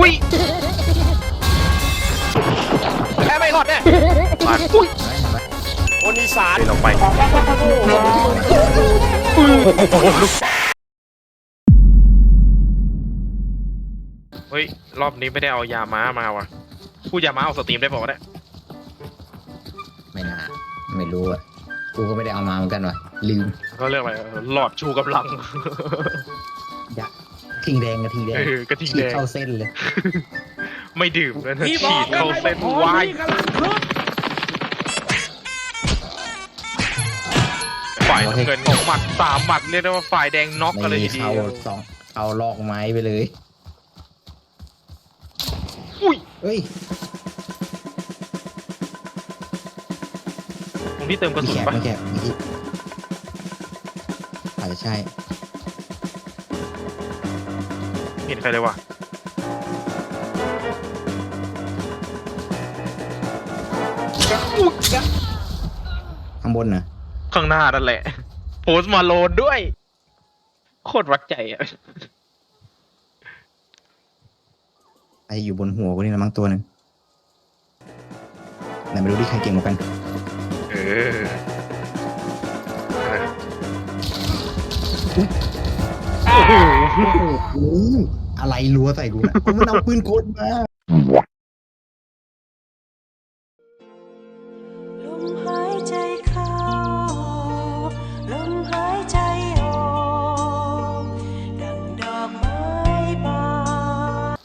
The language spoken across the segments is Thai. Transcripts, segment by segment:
อุ้ยแค่ไม่รอดแน่มาอุ้ยโอนิสานเดินลงไปเฮ้ย รอบนี้ไม่ได้เอายาม้ามาว่ะพูดยาม้าเอาสตรีมได้บอกว่าเนี่ยไม่น่า ไม่รู้อะ กูก็ไม่ได้เอามาเหมือนกันว่ะ ลืม ก็เรียกอะไรหลอดชูกำลังยักษ์ ทิงแดงกับทีแดงเออกระทิงฉีแดดง เข้าเส้นเลย ไม่ดื่มแล้วนะพี่บฉีอกดเข้าเส้นวายกำลังขึ้นฝ่ายน้ำเงินของหมัดสามหมัดเรียกได้ว่าฝ่ายแดงน็อกกันเลยไม่ทีเข้าเดียวสองเข้าลอกไม้ไปเลย อุ้ยเฮ้ย ตรงที่เติมกระมีสุนแขกปะไม่แขกมีที่อาจจะใช่ เห็นใครเลยว่ะข้างบนนะข้างหน้านั่นแหละ โพสต์มาโลนด้วย โคตรวัดใจอะไออยู่บนหัวกูนี่นะมั้งตัวหนึ่งไหนไม่รู้ที่ใครเก่งกว่ากัน เออโอ้โห อะไรรัวใส่กูนะกูมันเอาปืนกลมาลมหายใจเข้า ลมหายใจออก ดังดอกไม้บาน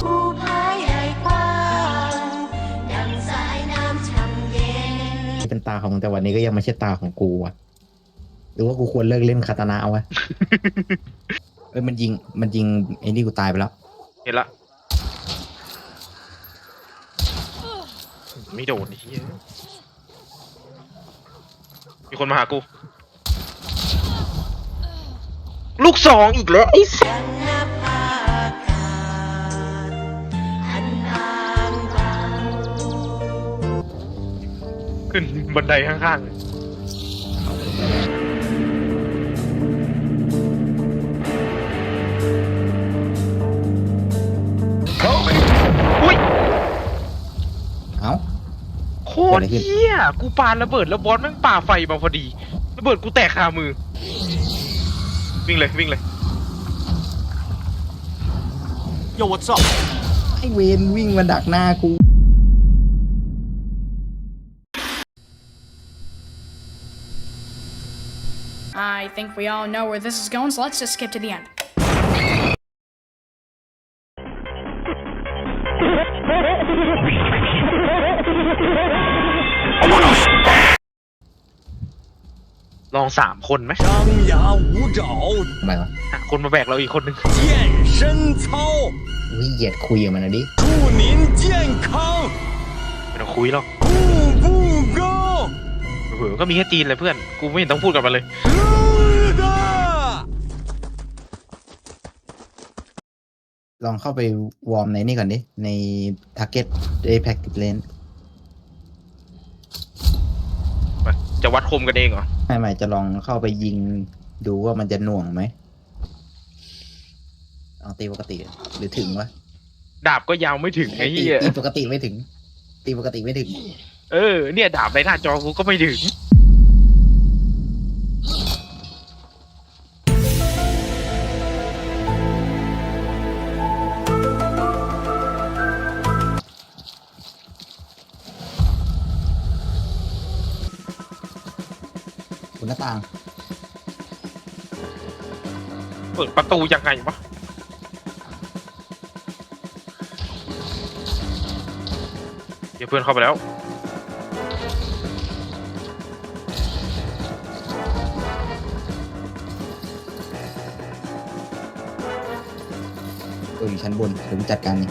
ภูพายใหญ่กว้าง ดังสายน้ำช่ำเย็น เป็นตาของมึงแต่วันนี้ก็ยังไม่ใช่ตาของกูอะหรือว่ากูควรเลิกเล่นคาตานะเอาวะ เอ้ยมันยิงมันยิงไอ้นี่กูตายไปแล้ว เห็นละไม่โดนไอ้เหี้ยมีคนมาหากู ลูกสองอีกแล้วไอ้สัสดังนภาอากางขึ้นบันไดข้างๆเลย คตรเหี้ยกูปาระเบิดแล้วบอสแม่งปาไฟมาพอดีระเบิดกูแตกคามือ วิ่งเลยวิ่งเลยโยวัตสอบไอเวนวิ่งมาดักหน้ากู I think we all know where this is going, so let's just skip to the end. ลองสามคนไหม 张牙舞爪， ทำไมวะ หาคนมาแบกเราอีกคนนึง 健身操， อุ้ยเหยียดคุยกับมันหนะดิ 祝您健康， ไม่ต้องคุยหรอก 步步高， เออก็มีแค่จีนเลยเพื่อน กูไม่เห็นต้องพูดกับมันเลย 是的。 ลองเข้าไปวอร์มในนี่ก่อนดิ ในทาร์เก็ตไอแพ็กเลน จะวัดคมกันเองเหรอ ไม่ไม่จะลองเข้าไปยิงดูว่ามันจะหน่วงไหมลองตีปกติ หรือถึงวะดาบก็ยาวไม่ถึงไอ้ตีเหี้ยตีปกติไม่ถึง ตีปกติไม่ถึง เออ เนี่ยดาบในหน้าจอกูก็ไม่ถึง ตูยังไงวะเดี๋ยวเพื่อนเข้าไปแล้วตัวอยู่ชั้นบนเดี๋ยวผมจัดการนี่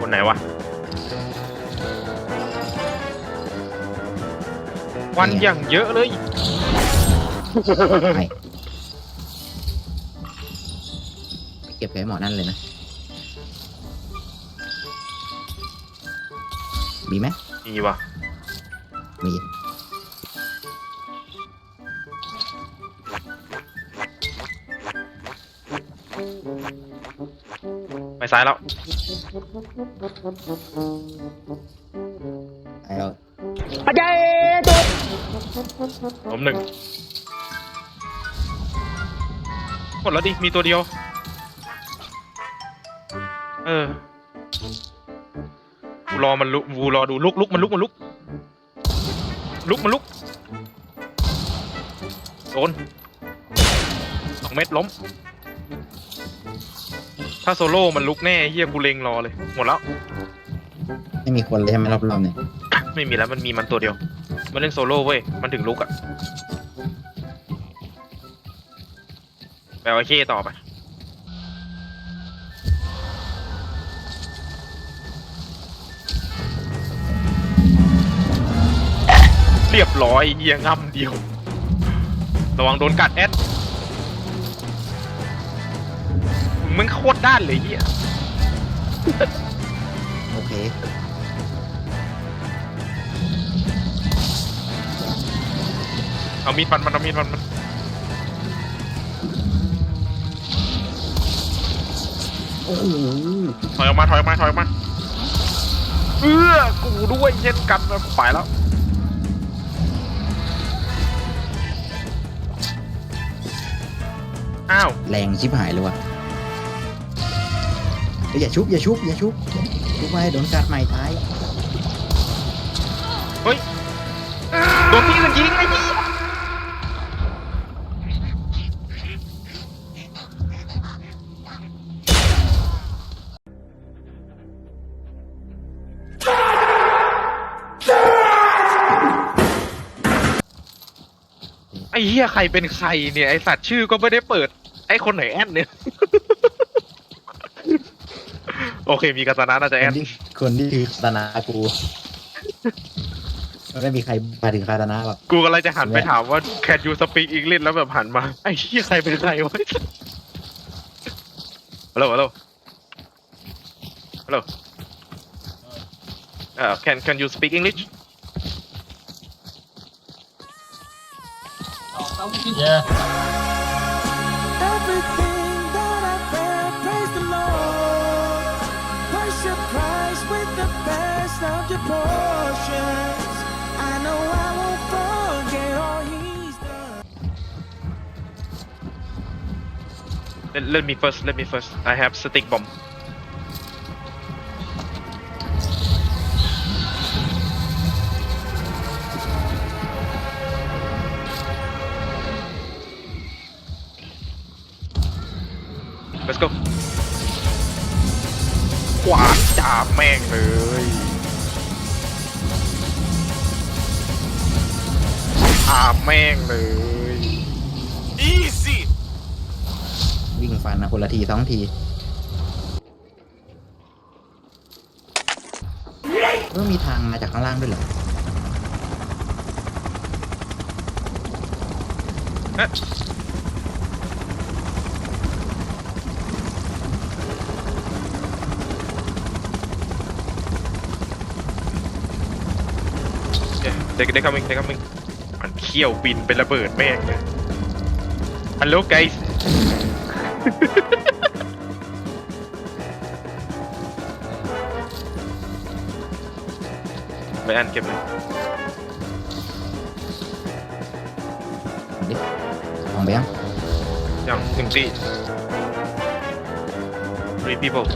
คนไหนวะ ควันอย่างเยอะเลย ไปเก็บไก่หมอนั่นเลยนะมีไหมมีวะมีไปซ้ายแล้ว ไปเอาปเจา ผมหนึ่งกดแล้วดิ มีตัวเดียว เออกูรอมันลุกกูรอดูลุกลุกมันลุกมันลุก ลุกมันลุก โดนสองเม็ดล้ม ถ้าโซโล่มันลุกแน่เฮียกูเลงรอเลย หมดแล้ว ไม่มีคนเลยใช่ไหมรอบๆเนี่ย ไม่มีแล้วมันมีมันตัวเดียว มันเล่นโซโล่เว้ย มันถึงลุกอะไปเอาเคต่อไปเรียบร้อยเยียง่ำเดียว ระวังโดนกัดแอดมึงโคตรด้านเลยเฮียโอเค เอามีดฟันมันเอามีดฟันมันโอ้โหถอยออกมาถอยออกมาถอยออกมาเอื้อกูด้วยเช่นกันนะกูไปแล้วอ้าวแรงชิบหายเลยว่ะเฮ้ยอย่าชุบอย่าชุบอย่าชุบชุบไปโดนกัดใหม่ตายเฮ้ยโดนที่อื่นยิงไอ้นี่ ไอ้เหี้ยใครเป็นใครเนี่ยไอสัตว์ชื่อก็ไม่ได้เปิด ไอ้คนไหนแอนเนี่ย โอเค มีกาตานะน่าจะคแอนนที่คนที่ถือคาตานากูมันไม่มีใครมาถึงคาตานาหรอกกูกำลังจะหันไปถามว่า can you speak English แล้วแบบหันมา ไอ้เหี้ยใครเป็นใครวะฮัลโหลฮัลโหลฮัลโหลเอ่อ can can you speak English He's done. let, let me first let me first. I have stick bomb let's go ขวานจ่าแม่งเลยอาแม่งเลย Easy วิ่งฟันนะคนละทีสองทีก็มีทางมาจากข้างล่างด้วยเหรอ เอ๊ะเด็กเด็ก coming เด็ก coming มันเขี้ยวบินเป็นระเบิดแม่งเลยฮัลโหล guys ไปอันเก็บเลยดิมองไปยังยังหนึ่งตี three people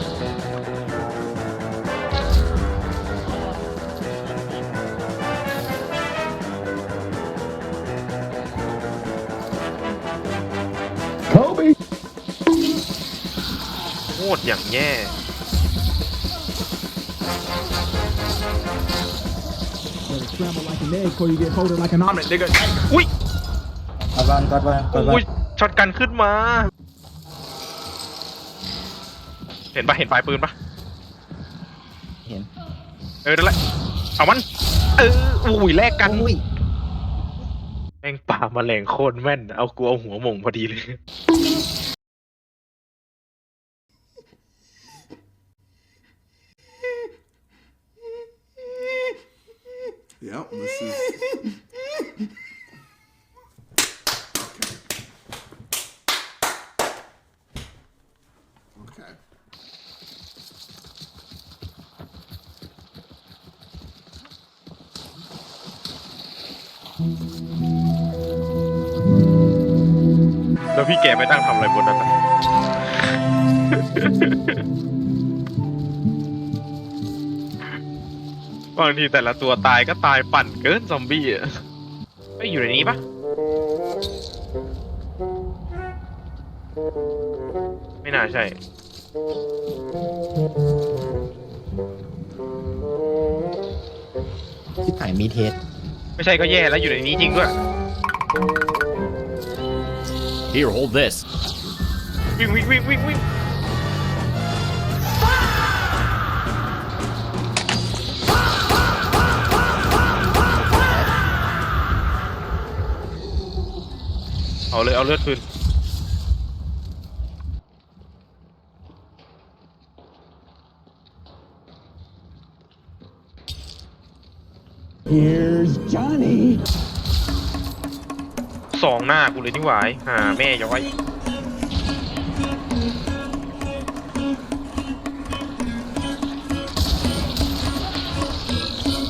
โคตรอย่างแย่ scramble like an egg before you get folded like an omelet, nigga. อุ้ยกอดวันกอดวันกอดวันอุ้ยช็อตกันขึ้นมา เห็นปะเห็นปลายปืนปะเห็นเออนั่นแหละเอามัน เอออุ้ยแลกกันอุ้ยแม่งป่าแมลงโคตรแม่น เอากูเอาหัวหม่งพอดีเลย Yep, This is. แล้วพี่แกไปตั้งทำอะไรบนนั้นนะ บางทีแต่ละตัวตายก็ตายปั่นเกินซอมบี้อะไม่อยู่ในนี้ปะไม่น่าใช่ ที่ถ่ายมีเทสไม่ใช่ก็แย่แล้วอยู่ในนี้จริงด้วย Here, hold this. วิ่งวิ่งวิ่งวิ่งวิ่ง เอาเลยเอาเลือดคืน Here's Johnny. สองหน้ากูเลยนี่หวายหาแม่ย้อย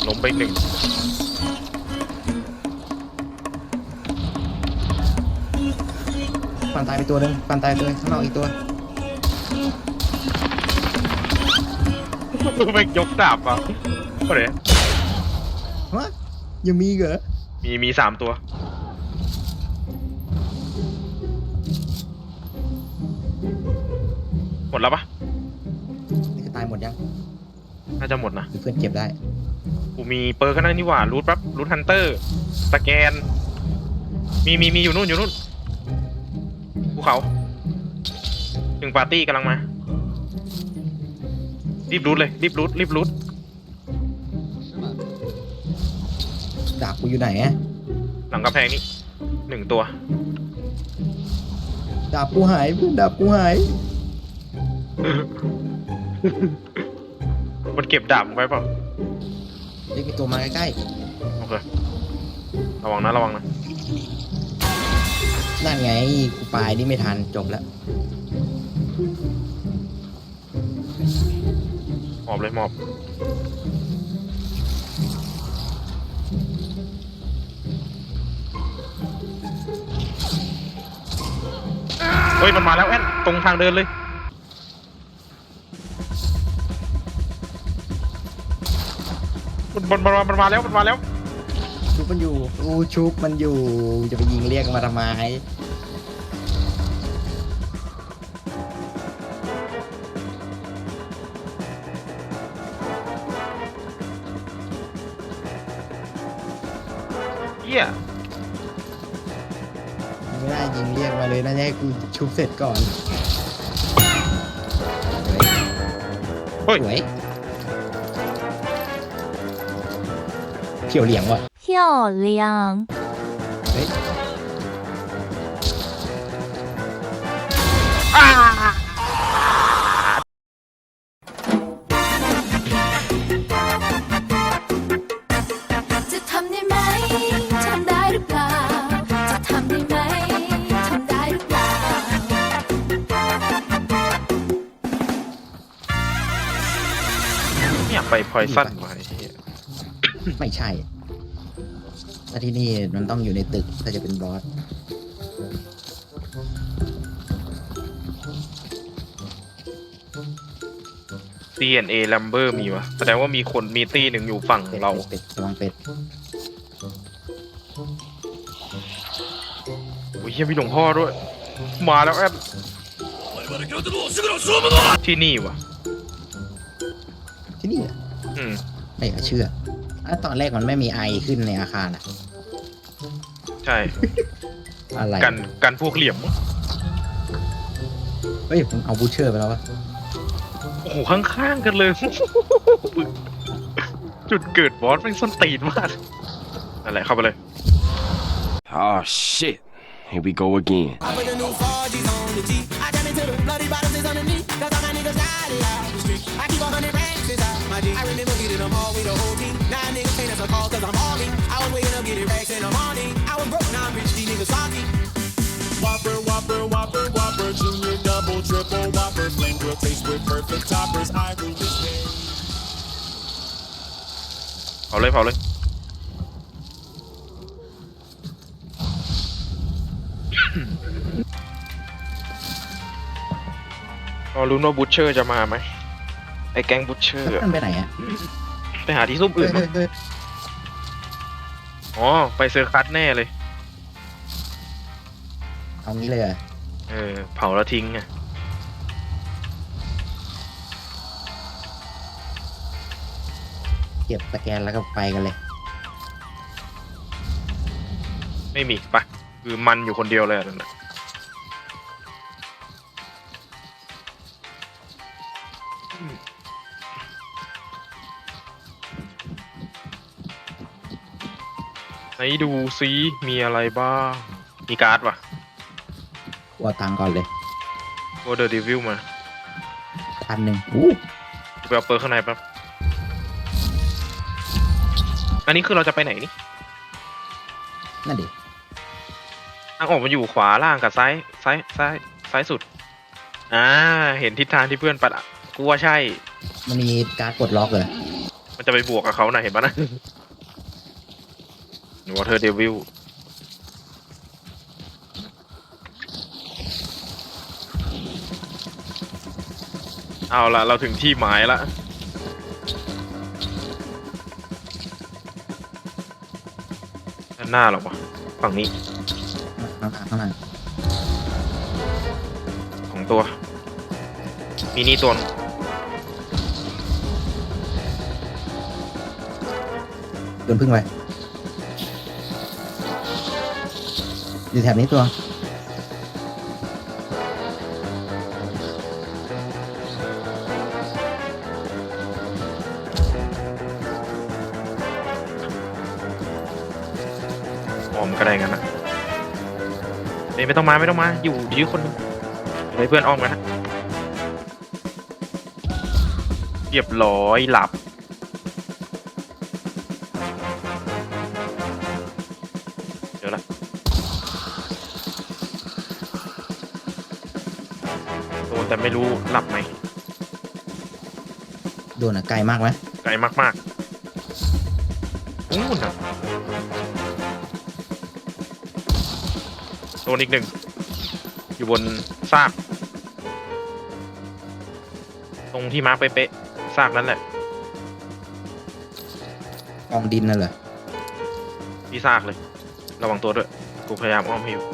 ล้มไปหนึ่ง นตายไปตัวหนึ่งฟันตายไปตัวหนึ่งข้างนอกอีกตัวแม่งยกดาบมาก็เลยฮะยังมีอีกเหรอมีมีสามตัว หมดแล้วปะนี่คือตายหมดยังน่าจะหมดนะ หรือเพื่อนเก็บได้กูมีเปิร์กก็นั่นนี่หว่ารูทปั๊บรูทฮันเตอร์สแกน มีมีมีอยู่นู่นอยู่นู่นภู เขาหนึ่งปาร์ตี้กำลังมา รีบรูทเลย รีบรูทรีบรูทดาบกูอยู่ไหนอะหลังกำแพงนี่หนึ่งตัว ดาบกูหายเพื่อนดาบกูหาย มันเก็บดาบมึงไว้เปล่าเรียกมีตัวมาใกล้โอเค ระวังนะ ระวังนะๆ นั่นไงกูปลายนี่ไม่ทันจบแล้ว หมอบเลยหมอบ เฮ้ย มันมาแล้วแอนตรงทางเดินเลยมันมันมันมันมาแล้ว มันมาแล้ว ชุบมันอยู่กูชุบมันอยู่ จะไปยิงเรียกมาทำไมเหี้ยไม่ได้ยิงเรียกมาเลยน่าจะให้กูชุบเสร็จก่อนเฮ้ยสวยเขียวเหลียงว่ะ 漂亮。เฮ้ยจะทำได้ไหมทำได้หรือเปล่า จะทำได้ไหมทำได้หรือเปล่าไม่อยากไปพอยสั้นมาไอ้เหี้ยไม่ใช่ ถ้าที่นี่มันต้องอยู่ในตึกถ้าจะเป็นบอสตีเอ็นเอลัมเบอร์มีวะแสดงว่ามีคนมีตีหนึ่งอยู่ฝั่งเป็ดเราเป็ดระวังเป็ดโอ้ยเฮียมีหลวงพ่อด้วย มาแล้วแอดที่นี่วะที่นี่เหรออืมไม่อยากเชื่ออะตอนแรกมันไม่มีไอขึ้นในอาคารอะ ใช่อะไรกันกันพวกเหลี่ยม เฮ้ยผมเอาบูเชอร์ไปแล้ววะโอ้โหข้างๆกันเลย จุดเกิดบอสแม่งส้นตีนมากอะไรเข้าไปเลย Oh shit. Here we go again. I Whopper, Whopper, Whopper, Whopper, Junior, Double, Triple, Whopper, Flame Grill taste with perfect toppers. I rule this game. เผาเลยเผาเลยรอรุ้นว่าบูชเชอร์จะมาไหมไอ้แก๊งบูชเชอร์มันไปไหนอะไปหาที่ซุ่มอื่นเฮ้มั้ยงเฮ้ยอ๋อไปเซอร์คัสแน่เลย เอางี้เลยเหรอเออ เผาแล้วทิ้งไงเก็บสแกนแล้วก็ไปกันเลย ไม่มีปะคือมันอยู่คนเดียวเลยอะนั่นน่ะไหนดูซิมีอะไรบ้าง มีการ์ดวะ กลัวตังค์ก่อนเลยโกเดอร์ดิวิลมาพันหนึ่งอู้ไปเอาเปิร์ข้างในแป๊บอันนี้คือเราจะไปไหนนี่นั่นดิทางออกมันอยู่ขวาล่างกับซ้ายซ้ายซ้ายซ้ายสุด อ่า เห็นทิศทางที่เพื่อนปัดอะกูว่าใช่ มันมีการ์ดปลดล็อกเลยมันจะไปบวกกับเขานะเห็นปะนะวอเทอร์เดวิล เอาละเราถึงที่หมายละด้านหน้าหรอวะฝั่งนี้ข้างหน้าข้างหน้าสองตัว มีนี่ตัวหนึ่งโดนพึ่งไปอยู่แถบนี้ตัว ออมก็ได้งั้นนะเอ้ยไม่ต้องมาไม่ต้องมา อยู่ยื้อคนหนึงให้เพื่อนอ้อมกันนะเรียบร้อยหลับ เดี๋ยวละโดนแต่ไม่รู้หลับไหมโดนอะไกลมากไหมไกลมากๆอู้น่ะ โดนอีกหนึ่ง อยู่บนซาก ตรงที่มาร์คเป๊ะๆซากนั้นแหละ กองดินน่ะเหรอที่ซากเลย ระวังตัวด้วย กูพยายามอ้อมให้อยู่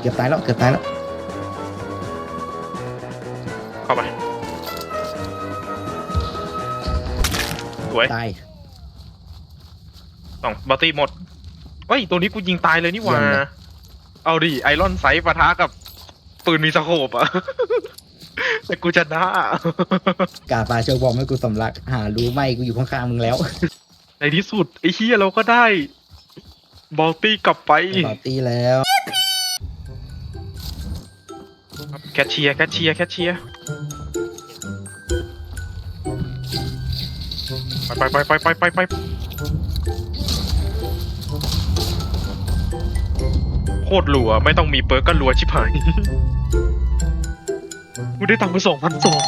เกือบตายแล้วเกือบตายแล้ว วยตายสองบัตตี้หมดเฮ้ยตัวนี้กูยิงตายเลยนี่หว่าเยี่ยมเลยเอาดิไอรอนไซส์ปะทะกับ ปืนมีสโคปอะแต่กูชนะกาปาโชว์บอมให้กูสำลัก หารู้ไหมกูอยู่ข้างๆมึงแล้ว ในที่สุด ไอ้เฮียเราก็ได้ บอลตี้กลับไปต่อตีแล้วแคชเชียร์แคชเชียร์แคชเชียร์ ไปไปไปไปไปไปไปโคตรหลัวไม่ต้องมีเปิร์กก็หลัวชิบหายกูได้ตังค์ไปสองพันสอง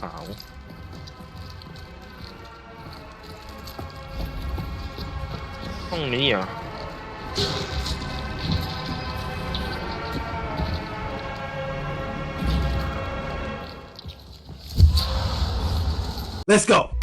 ขาวห้องนี้เหรอ Let's go.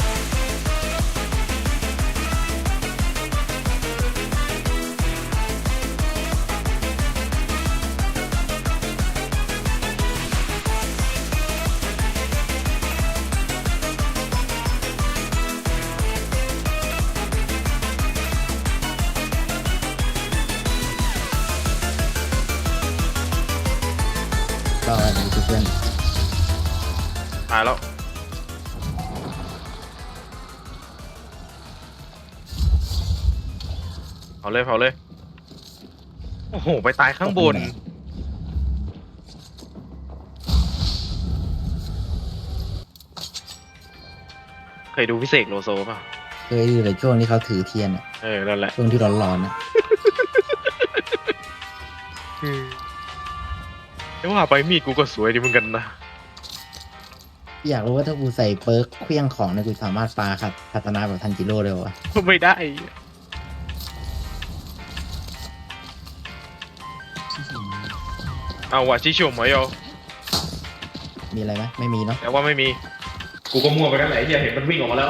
เผาเลยเผาเลย โอ้โห ไปตายข้างบน เคยดูพิเศษโลโซป่ะ เคยดูเลยช่วงที่เขาถือเทียนอะเออ นั่นแหละ ช่วงที่ร้อนๆนะแต่ว่าไปมีดกูก็สวยดีเหมือนกันนะ อยากรู้ว่าถ้ากูใส่เปิร์กเครื่องของเนี่ยกูสามารถปาขัดคาตานาแบบทันจิโร่ได้ปะวะไม่ได้ เอาว่ะชิชมเหมยอมีอะไรไหมไม่มีเนาะแต่ว่าไม่มี กูก็มั่วไปกันไหนเฮียเห็นมันวิ่งออกมาแล้ว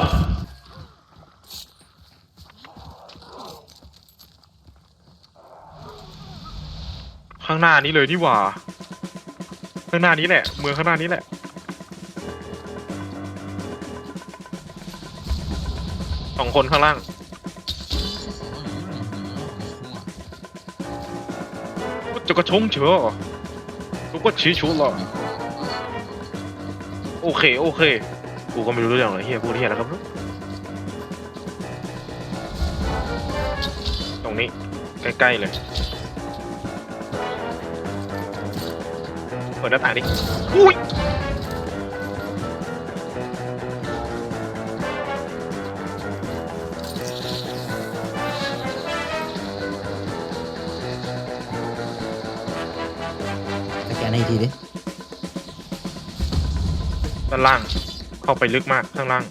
ข้างหน้านี้เลยนี่หว่า ข้างหน้านี้แหละ เมืองข้างหน้านี้แหละ สองคนข้างล่าง กดชี้ชุดหรอโอเค โอเค กูก็ไม่รู้เรื่องเลยเฮียพูดเฮียแล้วครับ ตรงนี้ ใกล้ ๆ เลยเปิดหน้าต่างดิ นให้อีกทีดิด้านล่าง เข้าไปลึกมากข้างล่าง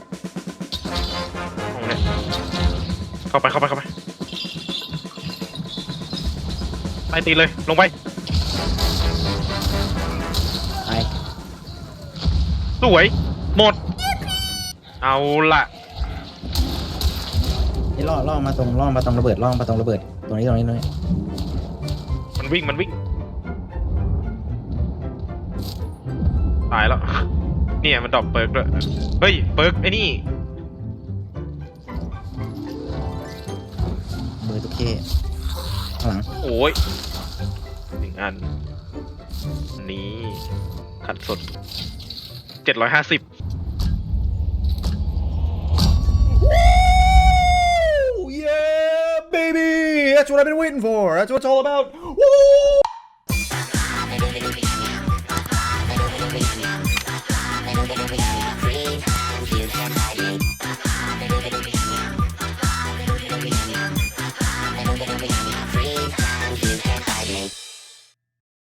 ตรงเนี้ยเข้าไปเข้าไปเข้าไปไปตีเลยลงไปไป สวย หมด เอาละนี่ล่อล่อมาตรงล่อมาตรงระเบิดล่อมาตรงระเบิด ตรงนี้ตรงนี้ตรงนี้มันวิ่งมันวิ่งายแล้ว เนี่ยมันดรอปเปิร์กด้วยเฮ้ยเปิร์กไอ้นี่มือตุ๊กเข้ข้างหลังโอ้ยหนึ่งอันนี้ขัดสดเจ็ดร้อยห้าสิบ Yeah, baby! That's what I've been waiting for. That's what it's all about. Woo! yeah.